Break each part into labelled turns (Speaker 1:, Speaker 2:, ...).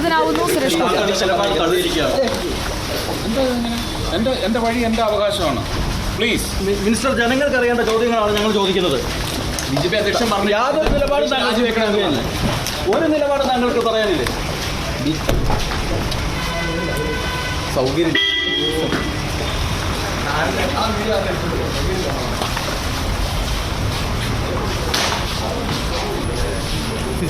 Speaker 1: ക്ഷുഭിതനാവുന്നു സുരേഷ്
Speaker 2: എന്റെ എന്റെ വഴി എന്റെ അവകാശമാണ്. പ്ലീസ്
Speaker 3: മിനിസ്റ്റർ ജനങ്ങൾക്ക് അറിയേണ്ട ചോദ്യങ്ങളാണ് ഞങ്ങൾ ചോദിക്കുന്നത്.
Speaker 2: ബി ജെ പി അധ്യക്ഷൻ പറഞ്ഞു
Speaker 3: യാതൊരു നിലപാടും താങ്കൾ
Speaker 2: വെക്കണമെന്ന്
Speaker 3: ഒരു നിലപാട് താങ്കൾക്ക് പറയാനില്ലേ? സൗകര്യം. ബി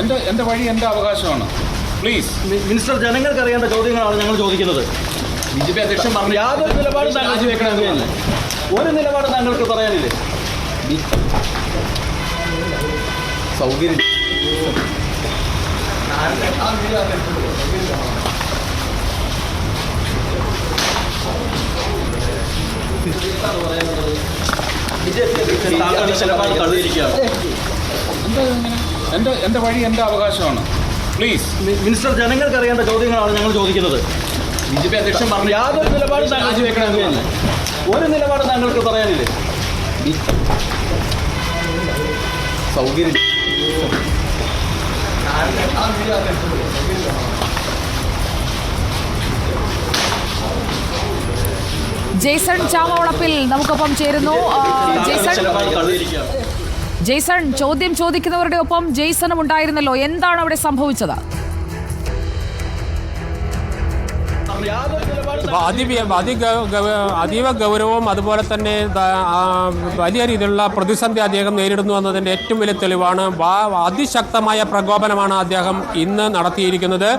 Speaker 2: എന്റെ എന്റെ വഴി എന്റെ അവകാശമാണ്. പ്ലീസ്
Speaker 3: മിനിസ്റ്റർ ജനങ്ങൾക്ക് അറിയേണ്ട ചോദ്യങ്ങളാണ് ഞങ്ങൾ ചോദിക്കുന്നത്.
Speaker 2: ബി ജെ പി അധ്യക്ഷൻ പറഞ്ഞു
Speaker 3: യാതൊരു നിലപാടും താങ്കൾ
Speaker 2: രാജിവെക്കണമെന്ന്
Speaker 3: ഒരു നിലപാട് താങ്കൾക്ക് പറയാനില്ലേ? സൗകര്യം. ബി അധ്യക്ഷൻ താങ്കളുടെ നിലപാട് തള്ളിയിരിക്കുകയാണ്
Speaker 2: എന്റെ എന്റെ വഴി എന്റെ അവകാശമാണ്. പ്ലീസ്
Speaker 3: മിനിസ്റ്റർ ജനങ്ങൾക്ക് അറിയേണ്ട ചോദ്യങ്ങളാണ് ഞങ്ങൾ ചോദിക്കുന്നത്.
Speaker 2: ബി ജെ പി അധ്യക്ഷൻ പറഞ്ഞു
Speaker 3: യാതൊരു നിലപാടും താങ്കൾ
Speaker 2: രാജിവെക്കണമെന്ന്
Speaker 3: ഒരു നിലപാട് താങ്കൾക്ക് പറയാനില്ലേ? സൗകര്യം.
Speaker 1: ജെയ്സൺ ചാമവളപ്പിൽ നമുക്കൊപ്പം ചേരുന്നു. ജെയ്സൺ ജെയ്സൺ ചോദ്യം ചോദിക്കുന്നവരുടെ ഒപ്പം ജെയ്സണും ഉണ്ടായിരുന്നല്ലോ. എന്താണ് അവിടെ സംഭവിച്ചത്?
Speaker 4: അതി അതി അതീവ ഗൗരവവും അതുപോലെ തന്നെ വലിയ രീതിയിലുള്ള പ്രതിസന്ധി അദ്ദേഹം നേരിടുന്നു എന്നതിന്റെ ഏറ്റവും വലിയ തെളിവാണ്. അതിശക്തമായ പ്രകോപനമാണ് അദ്ദേഹം ഇന്ന് നടത്തിയിരിക്കുന്നത്.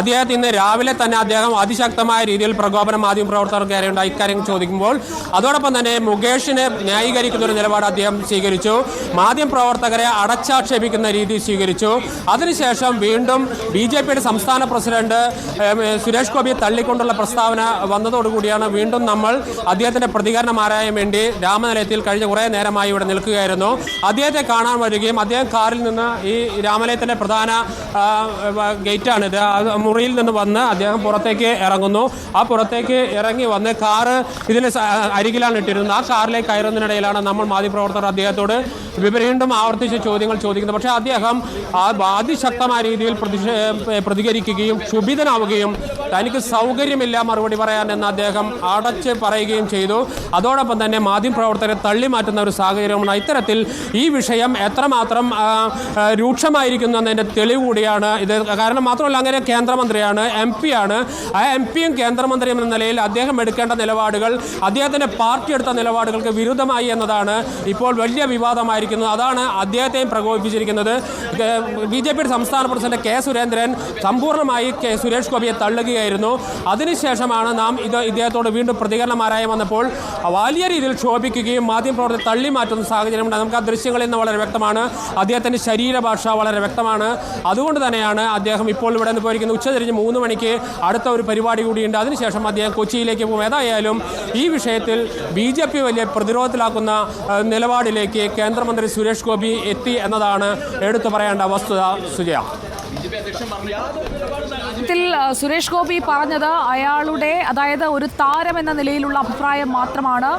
Speaker 4: അദ്ദേഹത്തിന് ഇന്ന് രാവിലെ തന്നെ അദ്ദേഹം അതിശക്തമായ രീതിയിൽ പ്രകോപനം മാധ്യമ പ്രവർത്തകർക്ക് ഉണ്ടായി ഇക്കാര്യം ചോദിക്കുമ്പോൾ അതോടൊപ്പം തന്നെ മുകേഷിനെ ന്യായീകരിക്കുന്ന ഒരു നിലപാട് അദ്ദേഹം സ്വീകരിച്ചു. മാധ്യമ പ്രവർത്തകരെ അടച്ചാക്ഷേപിക്കുന്ന രീതി സ്വീകരിച്ചു. അതിനുശേഷം വീണ്ടും ബി ജെ പിയുടെ സംസ്ഥാന പ്രസിഡന്റ് സുരേഷ് ഗോപിയെ തള്ളിക്കൊണ്ടുള്ള പ്രസ്താവന വന്നതോടുകൂടിയാണ് വീണ്ടും നമ്മൾ അദ്ദേഹത്തിന്റെ പ്രതികരണം ആരായാൻ വേണ്ടി രാമനിലയത്തിൽ കഴിഞ്ഞ കുറേ നേരമായി ഇവിടെ നിൽക്കുകയായിരുന്നു. അദ്ദേഹത്തെ കാണാൻ വരികയും അദ്ദേഹം കാറിൽ നിന്ന് ഈ രാമനിലയത്തിന്റെ പ്രധാന ഗേറ്റാണിത് മുറിയിൽ നിന്ന് വന്ന് അദ്ദേഹം പുറത്തേക്ക് ഇറങ്ങുന്നു. ആ പുറത്തേക്ക് ഇറങ്ങി വന്ന് കാറ് ഇതിന് അരികിലാണ് ഇട്ടിരുന്നത്. ആ കാറിലേക്ക് കയറുന്നതിനിടയിലാണ് നമ്മൾ മാധ്യമപ്രവർത്തകർ അദ്ദേഹത്തോട് വീണ്ടും ആവർത്തിച്ച് ചോദ്യങ്ങൾ ചോദിക്കുന്നത്. പക്ഷേ അദ്ദേഹം അതിശക്തമായ രീതിയിൽ പ്രതിഷേ പ്രതികരിക്കുകയും ക്ഷുഭിതനാവുകയും തനിക്ക് സൗകര്യമില്ല മറുപടി പറയാൻ എന്ന് അദ്ദേഹം അടച്ച് പറയുകയും ചെയ്തു. അതോടൊപ്പം തന്നെ മാധ്യമപ്രവർത്തകരെ തള്ളി മാറ്റുന്ന ഒരു സാഹചര്യമാണ് ഇത്തരത്തിൽ ഈ വിഷയം എത്രമാത്രം രൂക്ഷമായിരിക്കുന്നു എന്നതിന്റെ തെളിവ് കൂടിയാണ്. ഇത് കാരണം മാത്രമല്ല അങ്ങനെ കേന്ദ്രമന്ത്രിയാണ് എം പി ആണ് ആ എം പിയും കേന്ദ്രമന്ത്രിയും എന്ന നിലയിൽ അദ്ദേഹം എടുക്കേണ്ട നിലപാടുകൾ അദ്ദേഹത്തിന്റെ പാർട്ടി എടുത്ത നിലപാടുകൾക്ക് വിരുദ്ധമായി എന്നതാണ് ഇപ്പോൾ വലിയ വിവാദമായിരിക്കുന്നത്. അതാണ് അദ്ദേഹത്തെയും പ്രകോപിപ്പിച്ചിരിക്കുന്നത്. ബി ജെ പിയുടെ സംസ്ഥാന പ്രസിഡന്റ് കെ സുരേന്ദ്രൻ സമ്പൂർണമായി കെ സുരേഷ് ഗോപിയെ തള്ളുകയായിരുന്നു. അതിനുശേഷമാണ് നാം ഇത് ഇദ്ദേഹത്തോട് വീണ്ടും പ്രതികരണം ആരായി വന്നപ്പോൾ വലിയ രീതിയിൽ ക്ഷോഭിക്കുകയും മാധ്യമപ്രവർത്തകർ തള്ളി മാറ്റുന്ന സാഹചര്യമുണ്ട് നമുക്ക് ആ ദൃശ്യങ്ങളിൽ നിന്ന് വളരെ വ്യക്തമാണ്. അദ്ദേഹത്തിന്റെ ശരീരഭാഷ വളരെ വ്യക്തമാണ്. അതുകൊണ്ട് തന്നെയാണ് അദ്ദേഹം ഇപ്പോൾ ഇവിടെ നിന്ന് പോയിരിക്കുന്നത്. ഉച്ചതിരിഞ്ഞ് മൂന്ന് മണിക്ക് അടുത്ത ഒരു പരിപാടി കൂടിയുണ്ട്. അതിനുശേഷം അദ്ദേഹം കൊച്ചിയിലേക്ക് പോകും. ഏതായാലും ഈ വിഷയത്തിൽ ബി ജെ പി വലിയ പ്രതിരോധത്തിലാക്കുന്ന നിലപാടിലേക്ക് കേന്ദ്രമന്ത്രി സുരേഷ് ഗോപി എത്തി എന്നതാണ് എടുത്തു പറയേണ്ട വസ്തുത. സുജയ.
Speaker 1: ത്തിൽ ആ, സുരേഷ് ഗോപി പറഞ്ഞത് അയാളുടെ അതായത് ഒരു താരം എന്ന നിലയിലുള്ള അഭിപ്രായം മാത്രമാണ്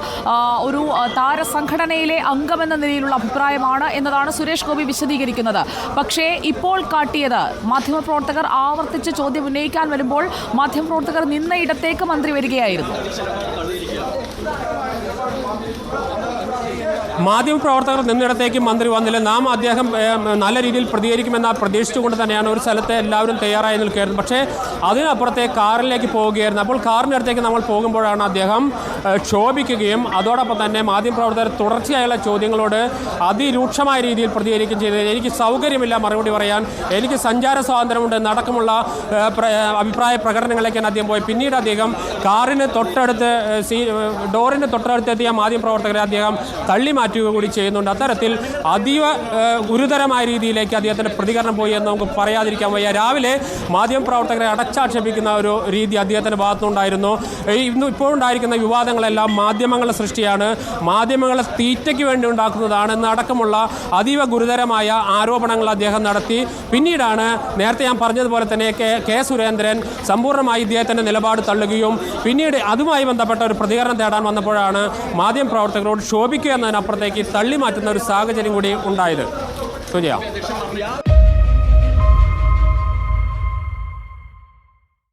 Speaker 1: ഒരു താരസംഘടനയിലെ താരസംഘടനയിലെ അംഗമെന്ന നിലയിലുള്ള അഭിപ്രായമാണ് എന്നതാണ് സുരേഷ് ഗോപി വിശദീകരിക്കുന്നത്. പക്ഷേ ഇപ്പോൾ കാട്ടിയത് മാധ്യമപ്രവർത്തകർ ആവർത്തിച്ച് ചോദ്യം ഉന്നയിക്കാൻ വരുമ്പോൾ മാധ്യമപ്രവർത്തകർ നിന്ന ഇടത്തേക്ക് മന്ത്രി വരികയായിരുന്നു.
Speaker 4: മാധ്യമപ്രവർത്തകർ നിന്നിടത്തേക്ക് മന്ത്രി വന്നില്ല. നാം അദ്ദേഹം നല്ല രീതിയിൽ പ്രതികരിക്കുമെന്ന് പ്രതീക്ഷിച്ചുകൊണ്ട് തന്നെയാണ് ഒരു സ്ഥലത്ത് എല്ലാവരും തയ്യാറായി നിൽക്കുകയായിരുന്നു പക്ഷേ അതിനപ്പുറത്തെ കാറിലേക്ക് പോവുകയായിരുന്നു. അപ്പോൾ കാറിന്റെ അടുത്തേക്ക് നമ്മൾ പോകുമ്പോഴാണ് അദ്ദേഹം ക്ഷോഭിക്കുകയും അതോടൊപ്പം തന്നെ മാധ്യമപ്രവർത്തകർ തുടർച്ചയായുള്ള ചോദ്യങ്ങളോട് അതിരൂക്ഷമായ രീതിയിൽ പ്രതികരിക്കുകയും ചെയ്തത് എനിക്ക് സൗകര്യമില്ല മറുപടി പറയാൻ. എനിക്ക് സഞ്ചാര സ്വാതന്ത്ര്യമുണ്ട് നടക്കമുള്ള അഭിപ്രായ പ്രകടനങ്ങളിലേക്കാണ് അദ്ദേഹം പോയി. പിന്നീട് അദ്ദേഹം കാറിന് തൊട്ടടുത്ത് സീ ഡോറിന് തൊട്ടടുത്തെത്തിയ മാധ്യമപ്രവർത്തകരെ അദ്ദേഹം തള്ളി മാറ്റുക കൂടി ചെയ്യുന്നുണ്ട്. അത്തരത്തിൽ അതീവ ഗുരുതരമായ രീതിയിലേക്ക് അദ്ദേഹത്തിന്റെ പ്രതികരണം പോയി എന്ന് നമുക്ക് പറയാതിരിക്കാൻ വയ്യ. രാവിലെ മാധ്യമപ്രവർത്തകരെ അടച്ചാക്ഷേപിക്കുന്ന ഒരു രീതി അദ്ദേഹത്തിന്റെ ഭാഗത്തുനിന്നുണ്ടായിരുന്നു. ഇന്ന് ഇപ്പോൾ ഉണ്ടായിരിക്കുന്ന വിവാദങ്ങളെല്ലാം മാധ്യമങ്ങളുടെ സൃഷ്ടിയാണ്. മാധ്യമങ്ങളെ തീറ്റയ്ക്ക് വേണ്ടി ഉണ്ടാക്കുന്നതാണ് എന്നടക്കമുള്ള അതീവ ഗുരുതരമായ ആരോപണങ്ങൾ അദ്ദേഹം നടത്തി. പിന്നീടാണ് നേരത്തെ ഞാൻ പറഞ്ഞതുപോലെ തന്നെ കെ കെ സുരേന്ദ്രൻ സമ്പൂർണമായി ഇദ്ദേഹത്തിന്റെ നിലപാട് തള്ളുകയും പിന്നീട് അതുമായി ബന്ധപ്പെട്ട ഒരു പ്രതികരണം തേടാൻ വന്നപ്പോഴാണ് മാധ്യമ പ്രവർത്തകരോട് ക്ഷോഭിക്കുക എന്നതിനപ്പുറത്തേക്ക് തള്ളി മാറ്റുന്ന ഒരു സാഹചര്യം കൂടി ഉണ്ടായത്. സുജയ.